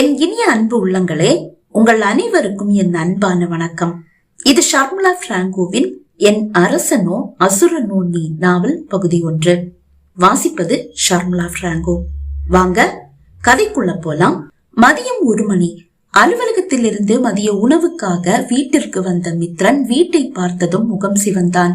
என் இனிய அன்பு உள்ளங்களே உங்கள் அனைவருக்கும் என் அன்பான வணக்கம். இது ஷர்மிளா பிராங்கோவின் என் அரசனோ அசுரனோ நீ நாவல் பகுதி ஒன்று. வாசிப்பது ஷர்மிளா பிராங்கோ. வாங்க கதைக்குள்ள போலாம். மதியம் ஒரு மணி. அலுவலகத்திலிருந்து மதிய உணவுக்காக வீட்டிற்கு வந்த மித்ரன் வீட்டை பார்த்ததும் முகம் சிவந்தான்.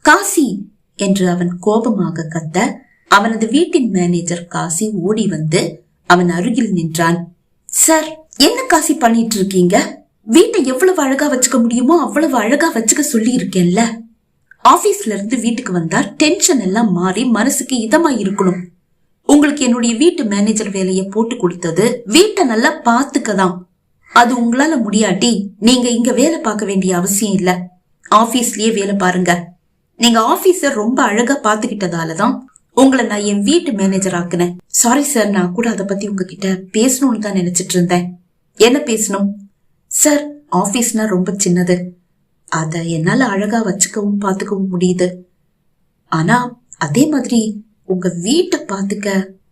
காசி! என்று அவன் கோபமாக கத்த அவனது வீட்டின் மேனேஜர் காசி ஓடி வந்து அவன் அருகில் நின்றான். சார் என்ன காசி பண்ணிட்டு இருக்கீங்க வீட்டை எவ்வளவு அழகா வச்சுக்க முடியுமோ அவ்வளவு அழகா வச்சுக்க சொல்லி இருக்கேன்ல ஆபீஸ்ல இருந்து வீட்டுக்கு வந்தா டென்ஷன் எல்லாம் மாறி மனசுக்கு இதமா இருக்கணும். உங்களுக்கு என்னுடைய வீட்டு மேனேஜர் வேலையை போட்டு கொடுத்தது வீட்டை நல்லா பாத்துக்க தான் அது உங்களால முடியாட்டி நீங்க இங்க வேலை பார்க்க வேண்டிய அவசியம் இல்ல. ஆபீஸ்லயே வேலை பாருங்க. நீங்க ஆபீஸ ரொம்ப அழகா பாத்துக்கிட்டதாலதான் உங்களை நான் என் வீட்டு மேனேஜர் ஆக்குனேன். சாரி சார் நான் கூட அதை பத்தி உங்ககிட்ட பேசணும்னு தான் நினைச்சிட்டு இருந்தேன். என்ன பேசணும்? சார் ஆபீஸ்னா ரொம்ப சின்னது. அத என்னால அழகா வச்சுக்கவும் பாத்துக்கவும் முடியுது. ஆனா அதே மாதிரி உங்க வீட்டை பாத்துக்க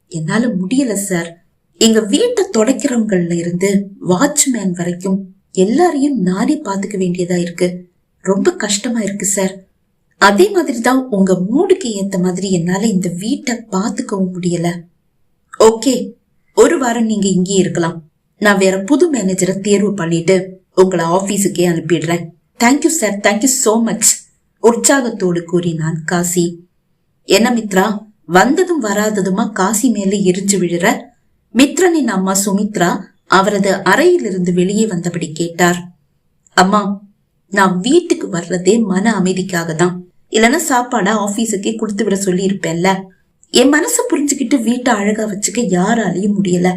என்னால முடியல சார் எங்க வீட்டை துடைக்கிறவங்கள்ல இருந்து வாட்ச்மேன் வரைக்கும் எல்லாரையும் நானே பாத்துக்க வேண்டியதா இருக்கு. ரொம்ப கஷ்டமா இருக்கு சார் அதே மாதிரி தான் உங்க மூடுக்கு ஏத்த மாதிரி என்னால இந்த வீட்டை பாத்துக்கவும் முடியல. ஓகே ஒரு வாரம் நீங்க இங்கே இருக்கலாம். நான் வேற புது மேனேஜரை தேர்வு பண்ணிட்டு உங்களை ஆபீஸுக்கே அனுப்பிடுறேன். Thank you sir thank you so much உற்சாகத்தோடு கூறினான் காசி. என்ன மித்ரா வந்ததும் வராததுமா காசி மேல எரிஞ்சு விழுற? மித்ரனின் அம்மா சுமித்ரா அவரது அறையிலிருந்து வெளியே வந்தபடி கேட்டார். அம்மா நான் வீட்டுக்கு வர்றதே மன அமைதிக்காக தான் இல்லைன்னா சாப்பாடை ஆஃபீஸுக்கே கொடுத்து விட சொல்லி இருப்பேன்ல என் மனசை புரிஞ்சுக்கிட்டு வீட்டை அழகா வச்சுக்க யாராலையும் முடியல.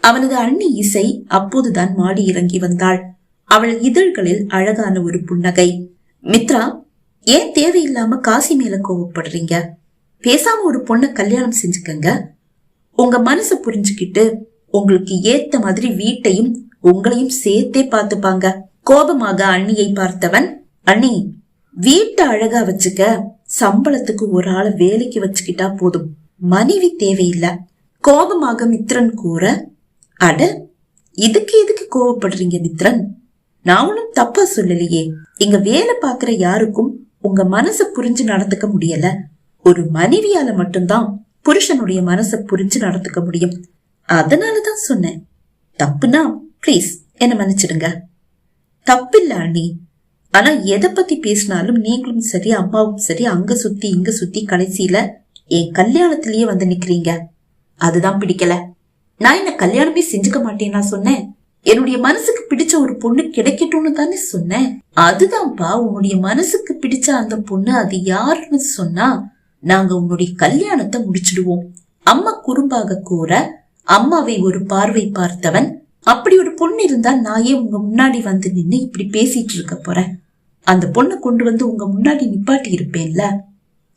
அவனது அண்ணி இசை அப்போதுதான் மாடி இறங்கி வந்தாள். அவள் இதழ்களில் அழகான ஒரு புன்னகை. மித்ரா ஏன் தேவையில்லாம காசி மேல கோவப்படுறீங்க? பேசாம ஒரு பொண்ணை கல்யாணம் செஞ்சுக்கங்க. உங்க மனசை புரிஞ்சுக்கிட்டு உங்களுக்கு ஏத்த மாதிரி வீட்டையும் உங்களையும் சேர்த்தே பார்த்துப்பாங்க. கோபமாக அண்ணியை பார்த்தவன் அண்ணி வீட்டை அழகா வச்சுக்க சம்பளத்துக்கு ஒரு ஆளை வேலைக்கு வச்சுக்கிட்டா போதும். மனைவி தேவையில்லை. கோபமாக மித்ரன் கூற அட இதுக்கு எதுக்கு கோவப்படுறீங்க மித்ரன்? நான் ஒன்னும் தப்பா சொல்லலையே. இங்க வேலை பாக்குற யாருக்கும் உங்க மனச புரிஞ்சு நடந்துக்க முடியல. ஒரு மனைவியால மட்டும்தான் புருஷனுடைய மனச புரிஞ்சு நடந்துக்க முடியும். அதனாலதான் சொன்னேன். தப்புனா ப்ளீஸ் என்ன மன்னிச்சிடுங்க. தப்பில்ல அண்ணி. ஆனா எதை பத்தி பேசினாலும் நீங்களும் சரி அம்மாவும் சரி அங்க சுத்தி இங்க சுத்தி கடைசியில என் கல்யாணத்திலேயே வந்து நிக்கிறீங்க. அதுதான் பிடிக்கல. நான் என்ன கல்யாணமே செஞ்சுக்க மாட்டேன்னா சொன்னேன். என்னுடைய மனசுக்கு பிடிச்ச ஒரு பொண்ணு கிடைக்கட்டும்னு தானே சொன்னேன். அதுதான்ப்பா உன்னுடைய மனசுக்கு பிடிச்ச அந்த பொண்ணு அது யாருன்னு சொன்னா நாங்க உன்னுடைய கல்யாணத்தை முடிச்சிடுவோம். அம்மா குறும்பாக கூற அம்மாவை ஒரு பார்வை பார்த்தவன் அப்படி ஒரு பொண்ணு இருந்தா நான் ஏன் உங்க முன்னாடி வந்து நின்று இப்படி பேசிட்டு இருக்க போறேன் அந்த பொண்ணை கொண்டு வந்து உங்க முன்னாடி நிப்பாட்டி இருப்பேன்ல.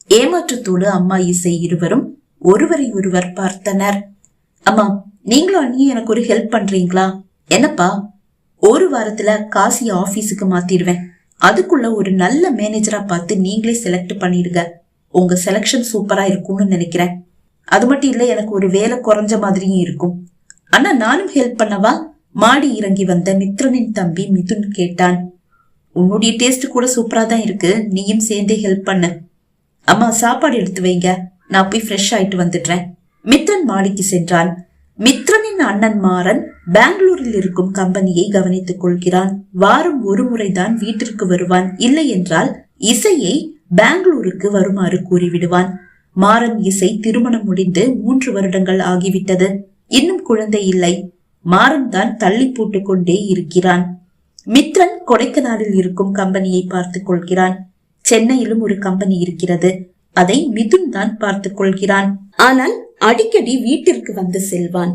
ஏமாற்றத்தோடு அம்மா இசை இருவரும் ஒருவரை ஒருவர் பார்த்தனர். அம்மா நீங்களும் அண்ணியும் எனக்கு ஒரு ஹெல்ப் பண்றீங்களா? என்னப்பா? ஒரு வாரத்துல காசி ஆபீஸுக்கு மாத்திடுவேன். அதுக்குள்ள ஒரு நல்ல மேனேஜரா பார்த்து நீங்களே செலக்ட் பண்ணிடுங்க. உங்க செலக்ஷன் சூப்பரா இருக்கும்னு நினைக்கிறேன். அது மட்டும் இல்ல எனக்கு ஒரு வேலை குறைஞ்ச மாதிரியும் இருக்கும். அண்ணா நானும் ஹெல்ப் பண்ணவா? மாடி இறங்கி வந்த மித்ரனின் தம்பி மிதுன் கேட்டான். உன்னுடைய டேஸ்ட் கூட சூப்பரா தான் இருக்கு. நீயும் சேர்ந்தே ஹெல்ப் பண்ண. அம்மா சாப்பாடு எடுத்து வைங்க. நான் போய் ஃப்ரெஷ் ஆயிட்டு வந்துடுறேன். மித்ரன் மாடிக்கு சென்றான். மித்ரனின் அண்ணன் மாறன் பெங்களூரில் இருக்கும் கம்பெனியை கவனித்துக் கொள்கிறான். வாரம் ஒரு முறைதான் வீட்டிற்கு வருவான். இல்லை என்றால் இசையை பெங்களூருக்கு வருமாறு கூறிவிடுவான். மாறன் இசை திருமணம் முடிந்து மூன்று வருடங்கள் ஆகிவிட்டது. இன்னும் குழந்தை இல்லை. மாறன் தான் தள்ளி போட்டுக் கொண்டே இருக்கிறான். மித்ரன் கொடைக்கானலில் இருக்கும் கம்பெனியை பார்த்துக் கொள்கிறான். சென்னையிலும் ஒரு கம்பெனி இருக்கிறது. அதை மிதுன் தான் பார்த்துக் கொள்கிறான். ஆனால் அடிக்கடி வீட்டிற்கு வந்து செல்வான்.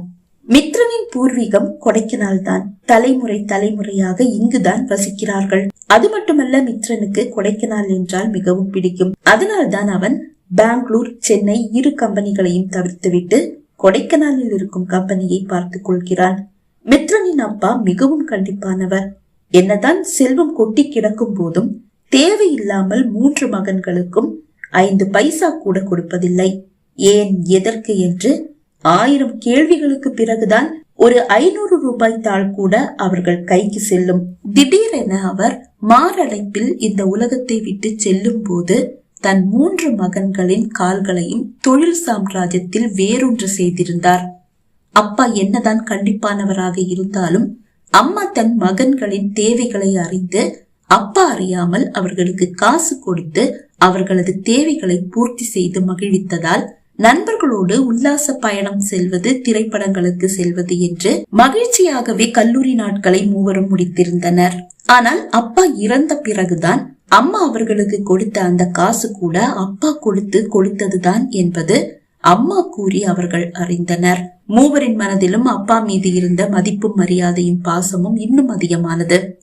மித்ரனின் பூர்வீகம் கொடைக்கானல் தான். தலைமுறை தலைமுறையாக இங்குதான் வசிக்கிறார்கள். அது மட்டுமல்ல மித்ரனுக்கு கொடைக்கானல் என்றால் மிகவும் பிடிக்கும். அதனால்தான் அவன் பெங்களூர் சென்னை இரு கம்பெனிகளையும் தவிர்த்துவிட்டு கொடைக்கானலில் இருக்கும் கம்பெனியை பார்த்துக் கொள்கிறான் மித்ரனின் அப்பா மிகவும் கண்டிப்பானவர். என்னதான் செல்வம் கொட்டி கிடக்கும் போதும் தேவையில்லாமல் மூன்று மகன்களுக்கும் ஐந்து பைசா கூட கொடுப்பதில்லை. ஏன் எதற்கு என்று ஆயிரம் கேள்விகளுக்கு பிறகுதான் ஒரு ஐநூறு ரூபாய் தாள் கூட அவர்கள் கைக்கு செல்லும். திடீரென அவர் மாரடைப்பில் இந்த உலகத்தை விட்டு செல்லும் போது தன் மூன்று மகன்களின் கால்களையும் தொழில் சாம்ராஜ்யத்தில் வேறொன்று செய்திருந்தார். அப்பா என்னதான் கண்டிப்பானவராக இருந்தாலும் அம்மா தன் மகன்களின் தேவைகளை அறிந்து அப்பா அறியாமல் அவர்களுக்கு காசு கொடுத்து அவர்களது தேவைகளை பூர்த்தி செய்து மகிழ்வித்ததால் நண்பர்களோடு உல்லாச பயணம் செல்வது திரைப்படங்களுக்கு செல்வது என்று மகிழ்ச்சியாகவே கல்லூரி நாட்களை மூவரும் முடித்திருந்தனர். ஆனால் அப்பா இறந்த பிறகுதான் அம்மா அவர்களுக்கு கொடுத்த அந்த காசு கூட அப்பா கொடுத்து கொடுத்ததுதான் என்பது அம்மா கூறி அவர்கள் அறிந்தனர். மூவரின் மனதிலும் அப்பா மீது இருந்த மதிப்பும் மரியாதையும் பாசமும் இன்னும் அதிகமானது.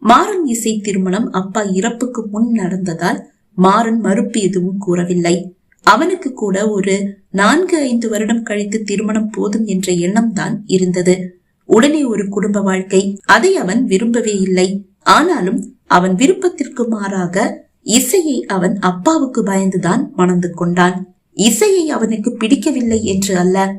மாறன் இசை திருமணம் அப்பா இறப்புக்கு முன் நடந்ததால் மாறன் மறுப்பு எதுவும் கூறவில்லை. அவனுக்கு கூட ஒரு நான்கு ஐந்து வருடம் கழித்து திருமணம் போதும் என்ற எண்ணம் தான் இருந்தது. உடனே ஒரு குடும்ப வாழ்க்கை. அதை அவன் விரும்பவே இல்லை. ஆனாலும் அவன் விருப்பத்திற்கு மாறாக இசையை அவன் அப்பாவுக்கு பயந்துதான் மணந்து கொண்டான். இசையை அவனுக்கு பிடிக்கவில்லை என்று அல்ல.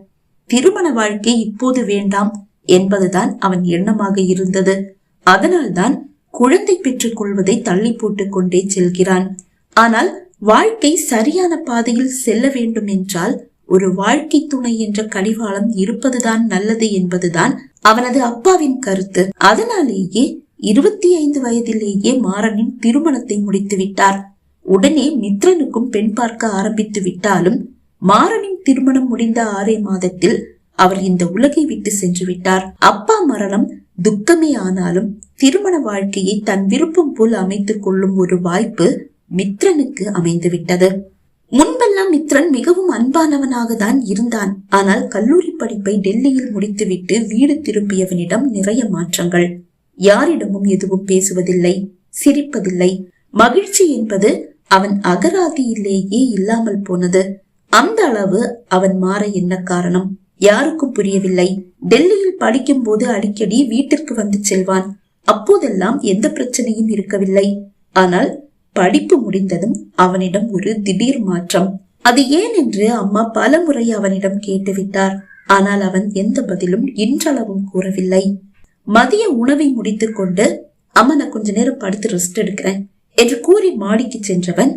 திருமண வாழ்க்கை இப்போது வேண்டாம் என்பதுதான் அவன் எண்ணமாக இருந்தது. அதனால்தான் குழந்தை பெற்றுக் கொள்வதை தள்ளி போட்டுக் கொண்டே செல்கிறான். ஆனால் வாழ்க்கை சரியான பாதையில் செல்ல வேண்டும் என்றால் ஒரு வாழ்க்கை துணை என்ற கடிவாளம் இருப்பதுதான் நல்லது என்பதுதான் அவனது அப்பாவின் கருத்து. அதனாலேயே இருபத்தி ஐந்து வயதிலேயே மாறனின் திருமணத்தை முடித்து விட்டார் உடனே மித்ரனுக்கும் பெண் பார்க்க ஆரம்பித்து விட்டாலும் மாறனின் திருமணம் முடிந்த ஆறே மாதத்தில் அவர் இந்த உலகை விட்டு சென்று விட்டார். அப்பா மரணம் துக்கமே ஆனாலும் திருமண வாழ்க்கையை தன் விருப்பம் போல் அமைத்துக் கொள்ளும் ஒரு வாய்ப்பு மித்ரனுக்கு அமைந்து விட்டது. முன்பெல்லாம் மித்ரன் மிகவும் அன்பானவனாக தான் இருந்தான். ஆனால் கல்லூரி படிப்பை டெல்லியில் முடித்துவிட்டு வீடு திரும்பியவனிடம் நிறைய மாற்றங்கள். யாரிடமும் எதுவும் பேசுவதில்லை சிரிப்பதில்லை. மகிழ்ச்சி என்பது அவன் அகராதியிலேயே இல்லாமல் போனது. அந்த அளவு அவன் மாற என்ன காரணம்? யாருக்கும் புரியவில்லை. டெல்லியில் படிக்கும் போது அடிக்கடி வீட்டிற்கு வந்து செல்வான். அப்போதெல்லாம் எந்த பிரச்சனையும் இருக்கவில்லை. ஆனால் படிப்பு முடிந்ததும் அவனிடம் ஒரு திடீர் மாற்றம். அது ஏன் என்று அம்மா பல முறை அவனிடம் கேட்டுவிட்டார். ஆனால் அவன் எந்த பதிலும் இன்றளவும் கூறவில்லை. மதிய உணவை முடித்துக் கொண்டு அம்மா நான் கொஞ்ச நேரம் படுத்து ரெஸ்ட் எடுக்கிறேன் என்று கூறி மாடிக்கு சென்றவன்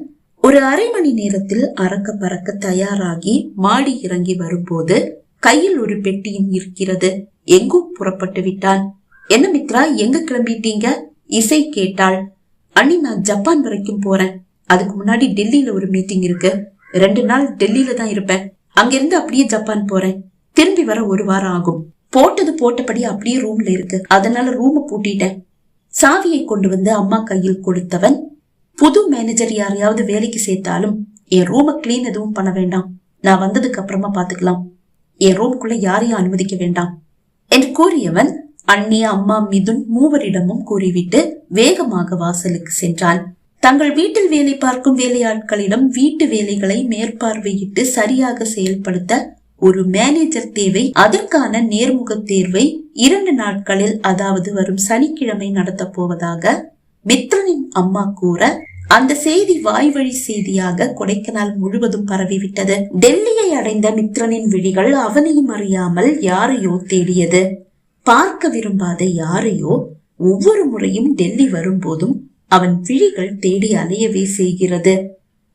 ஒரு அரை மணி நேரத்தில் அறக்க பறக்க தயாராகி மாடி இறங்கி வரும்போது கையில் ஒரு பெட்டியும் இருக்கிறது. எங்கோ புறப்பட்டு விட்டான். என்ன மித்ரா எங்க கிளம்பிட்டீங்க? இசை கேட்டாள். அண்ணி நான் ஜப்பான் வரைக்கும் போறேன். அதுக்கு முன்னாடி டெல்லியில ஒரு மீட்டிங் இருக்கு. ரெண்டு நாள் டெல்லியில தான் இருப்பேன். அங்கிருந்து அப்படியே ஜப்பான் போறேன். திரும்பி வர ஒரு வாரம் ஆகும். போட்டது போட்டபடி அப்படியே ரூம்ல இருக்கு. அதனால ரூம பூட்டிட்டேன். சாவியை கொண்டு வந்து அம்மா கையில் கொடுத்தவன் புது மேனேஜர் யாரையாவது வேலைக்கு சேர்த்தாலும் என் ரூம கிளீன் எதுவும் பண்ண வேண்டாம். நான் வந்ததுக்கு அப்புறமா பாத்துக்கலாம். என் ரூம்குள்ள யாரையும் அனுமதிக்க வேண்டாம் என்று கூறியவன் அண்ணி அம்மா மிதுன் மூவரிடமும் கூறிவிட்டு வேகமாக வாசலுக்கு சென்றான். தங்கள் வீட்டில் வேலை பார்க்கும் வேலையாட்களிடம் வீட்டு வேலைகளை மேற்பார்வையிட்டு சரியாக செயல்படுத்த ஒரு மேனேஜர் தேவை அதற்கான நேர்முக தேர்வை இரண்டு நாட்களில் அதாவது வரும் சனிக்கிழமை நடத்த போவதாக மித்ரனின் அம்மா கூற அந்த செய்தி வாய்வழி செய்தியாக கொடைக்கானல் முழுவதும் பரவிவிட்டது. டெல்லியை அடைந்த மித்ரனின் விழிகள் அவனையும் அறியாமல் யாரையோ தேடியது. பார்க்க விரும்பாத யாரையோ ஒவ்வொரு முறையும் டெல்லி வரும்போதும் அவன் விழிகள் தேடி அலையவே செய்கிறது.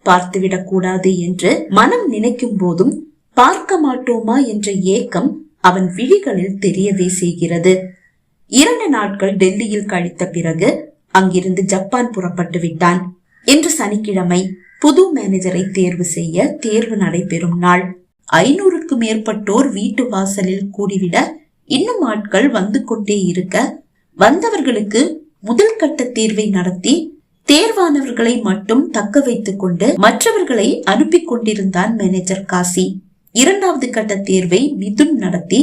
பார்த்துவிடக் கூடாது என்று மனம் நினைக்கும் போதும் பார்க்க மாட்டோமா என்ற ஏக்கம் அவன் விழிகளில் தெரியவே செய்கிறது. இரண்டு நாட்கள் டெல்லியில் கழித்த பிறகு அங்கிருந்து ஜப்பான் புறப்பட்டு விட்டான். இன்று சனிக்கிழமை புது மேனேஜரை தேர்வு செய்ய தேர்வு நடைபெறும் நாள். ஐநூறுக்கு மேற்பட்டோர் வீட்டு வாசலில் கூடிவிட இன்னும் ஆட்கள் வந்து கொண்டே இருக்க வந்தவர்களுக்கு முதல் கட்ட தேர்வை நடத்தி தேர்வானவர்களை மட்டும் தக்க வைத்துக் கொண்டு மற்றவர்களை அனுப்பி கொண்டிருந்தான் மேனேஜர் காசி. இரண்டாவது கட்ட தேர்வை மிதுன் நடத்தி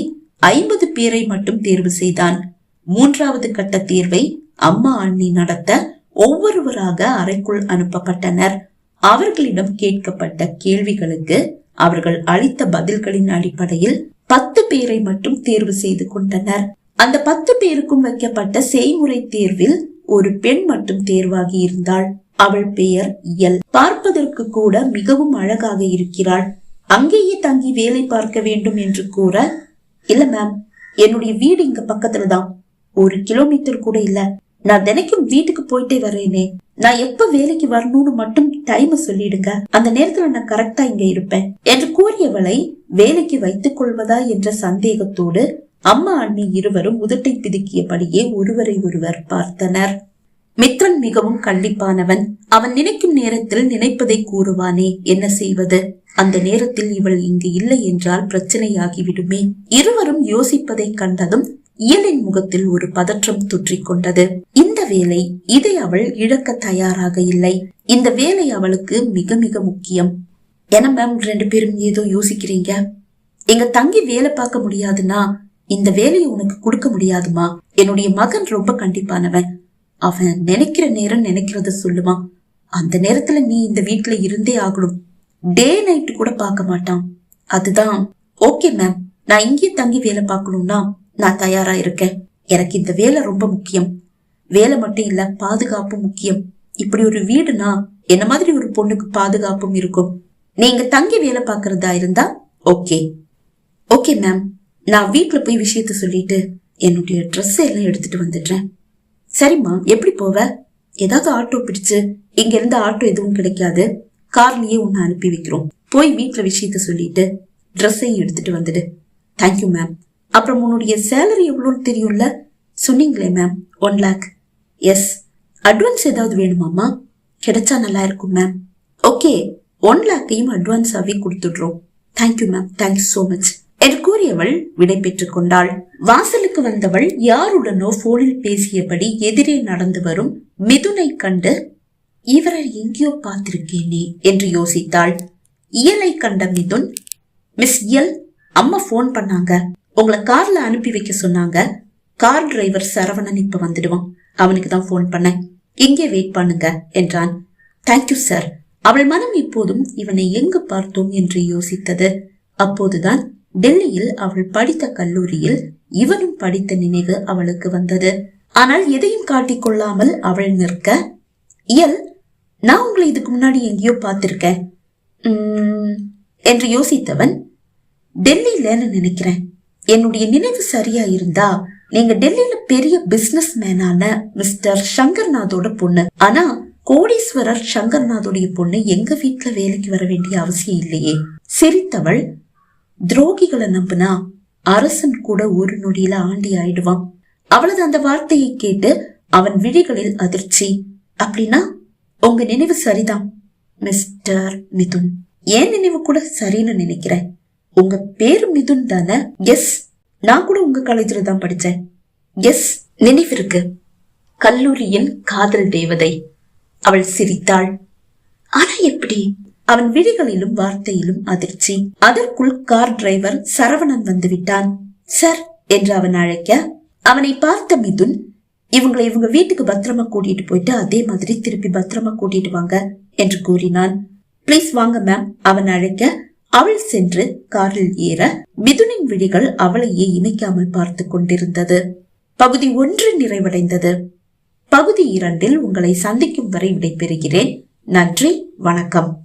ஐம்பது பேரை மட்டும் தேர்வு செய்தான். மூன்றாவது கட்ட தேர்வை அம்மா அண்ணி நடத்த ஒவ்வொருவராக அறைக்குள் அனுப்பப்பட்டனர். அவர்களிடம் கேட்கப்பட்ட கேள்விகளுக்கு அவர்கள் அளித்த பதில்களின் அடிப்படையில் பத்து பேரை மட்டும் தேர்வு செய்து கொண்டனர். அந்த பத்து பேருக்கும் வைக்கப்பட்ட செய்முறை தேர்வில் ஒரு பெண் மட்டும் தேர்வாகி இருந்தாள். அவள் பெயர் எல். பார்ப்பதற்கு கூட மிகவும் அழகாக இருக்கிறாள். அங்கேயே தங்கி வேலை பார்க்க வேண்டும் என்று கூற இல்ல மேம் என்னுடைய வீடு இங்க பக்கத்துல தான். ஒரு கிலோமீட்டர் கூட இல்ல. நான் தினைக்கும் வீட்டுக்கு போயிட்டே வரேனே நான் எப்ப வேலைக்கு வரணும்னு மட்டும் டைம் சொல்லிடுங்க. அந்த நேரத்துல நான் கரெக்டா இங்க இருப்பேன். என்று கூறியவளை வேலைக்கு வைத்துக் கொள்வதா என்ற சந்தேகத்தோடு அம்மா அண்ணி இருவரும் உதட்டை பிதுக்கியபடியே ஒருவரை ஒருவர் பார்த்தனர். மித்ரன் மிகவும் கண்டிப்பானவன். அவன் நினைக்கும் நேரத்தில் நினைப்பதை கூறுவானே என்ன செய்வது? அந்த நேரத்தில் இவள் இங்கு இல்லை என்றால் பிரச்சனையாகிவிடுமே. இருவரும் யோசிப்பதை கண்டதும் இயலின் முகத்தில் ஒரு பதற்றம் தொற்றிக் கொண்டது. இந்த வேலை இதை அவள் இழக்க தயாராக இல்லை. இந்த வேலை அவளுக்கு மிக மிக முக்கியம். என மேம் ரெண்டு பேரும் ஏதோ யோசிக்கிறீங்க? எங்க தங்கி வேலை பார்க்க முடியாதுன்னா இந்த வேலையை உனக்கு கொடுக்க முடியாதுமா? என்னுடைய மகன் ரொம்ப கண்டிப்பானவன். அவன் நினைக்கிற நேரம் நினைக்கிறத சொல்லுவான். அந்த நேரத்துல நீ இந்த வீட்டுல இருந்தே ஆகணும். டே நைட்டு கூட பார்க்க மாட்டான். அதுதான் ஓகே மேம் நான் இங்கே தங்கி வேலை பார்க்கணும்னா நான் தயாரா இருக்கேன். எனக்கு இந்த வேலை ரொம்ப முக்கியம். வேலை மட்டும் இல்ல பாதுகாப்பும் முக்கியம். இப்படி ஒரு வீடுனா என்ன மாதிரி ஒரு பொண்ணுக்கு பாதுகாப்பும் இருக்கும்? நீங்க தங்கி வேலை பார்க்கறதா இருந்தா ஓகே ஓகே மேம் நான் வீட்ல போய் விஷயத்த சொல்லிட்டு என்னுடைய ட்ரெஸ் எல்லாம் எடுத்துட்டு வந்துடுறேன். சரிம்மா எப்படி போவ? ஏதாவது ஆட்டோ பிடிச்சு இங்க இருந்து ஆட்டோ எதுவும் கிடைக்காது. கார்லயே உன்னை அனுப்பி வைக்கிறோம். போய் வீட்டுல விஷயத்த சொல்லிட்டு ட்ரெஸ்ஸையும் எடுத்துட்டு வந்துடு. தேங்க்யூ மேம் அப்புறம் உன்னுடைய சேலரி எவ்வளோன்னு தெரியும்ல? சொன்னீங்களே ma'am one lakh as advance ஏதாவது வேணுமாம்மா கிடைச்சா நல்லா இருக்கும் மேம் ஓகே ஒன் லேக்கையும் அட்வான்ஸாகவே கொடுத்துடுறோம். Thank you ma'am thank you so much என்று கூறியவள் விடை கொண்டாள். வாசலுக்கு வந்தவள் யாருடனோ போனில் பேசியபடி எதிரே நடந்து வரும் மிதுனை கண்டு இவரை எங்கேயோ பார்த்திருக்கேனே என்று யோசித்தாள். இயலை கண்ட மிதுன் மிஸ் இயல் அம்மா ஃபோன் பண்ணாங்க. உங்களை கார்ல அனுப்பி வைக்க சொன்னாங்க. கார் டிரைவர் சரவணன் இப்ப வந்துடுவான். அவனுக்கு தான் ஃபோன் பண்ணேன். இங்கே வெயிட் பண்ணுங்க என்றான். தேங்க்யூ சார் அவள் மனம் இப்போதும் இவனை எங்கு பார்த்தோம் என்று யோசித்தது. அப்போதுதான் டெல்லியில் அவள் படித்த கல்லூரியில் இவனும் படித்த நினைவு அவளுக்கு வந்தது. ஆனால் எதையும் காட்டிக்கொள்ளாமல் அவள் நிற்க இயல் நான் உங்களை இதுக்கு முன்னாடி எங்கேயோ பார்த்திருக்கேன். என்று யோசித்தவன் டெல்லியிலன்னு நினைக்கிறேன்? என்னுடைய நினைவு சரியா இருந்தா நீங்க டெல்லியில பெரிய பிசினஸ் மேனான மிஸ்டர் சங்கர்நாதோட பொண்ணு. ஆனா கோடீஸ்வரர் சங்கர்நாதோடைய பொண்ணு எங்க வீட்டுல வேலைக்கு வர வேண்டிய அவசியம் இல்லையே. சிரித்தவள் துரோகிகளை நம்பினா அரசன் கூட ஒரு நொடியில ஆண்டி ஆயிடுவான். அவளது அந்த வார்த்தையை கேட்டு அவன் விழிகளில் அதிர்ச்சி. அப்படின்னா உங்க நினைவு சரிதான் மிஸ்டர் மிதுன். ஏன் நினைவு கூட சரின்னு நினைக்கிறேன்? உங்க பேரு மிதுன் தானே? எஸ் நான் கூட உங்க காலேஜில் தான் படித்தேன் எஸ் நினைவிருக்கு கல்லூரியின் காதல் தேவதை. அவள் சிரித்தாள். ஆனா எப்படி? அவன் விழிகளிலும் வார்த்தையிலும் அதிர்ச்சி. அதற்குள் கார் டிரைவர் சரவணன் வந்து விட்டான். சார் என்று அவன் அழைக்க அவனை பார்த்த மிதுன் இவங்களை இவங்க வீட்டுக்கு பத்திரமா கூட்டிட்டு போயிட்டு அதே மாதிரி திருப்பி பத்திரமா கூட்டிட்டு வாங்க என்று கூறினான். ப்ளீஸ் வாங்க மேம் அவன் அழைக்க அவள் சென்று காரில் ஏற மிதுனின் விழிகள் அவளையே இணைக்காமல் பார்த்து கொண்டிருந்தது. பகுதி ஒன்று நிறைவடைந்தது. பகுதி இரண்டில் உங்களை சந்திக்கும் வரை விடைபெறுகிறேன். நன்றி வணக்கம்.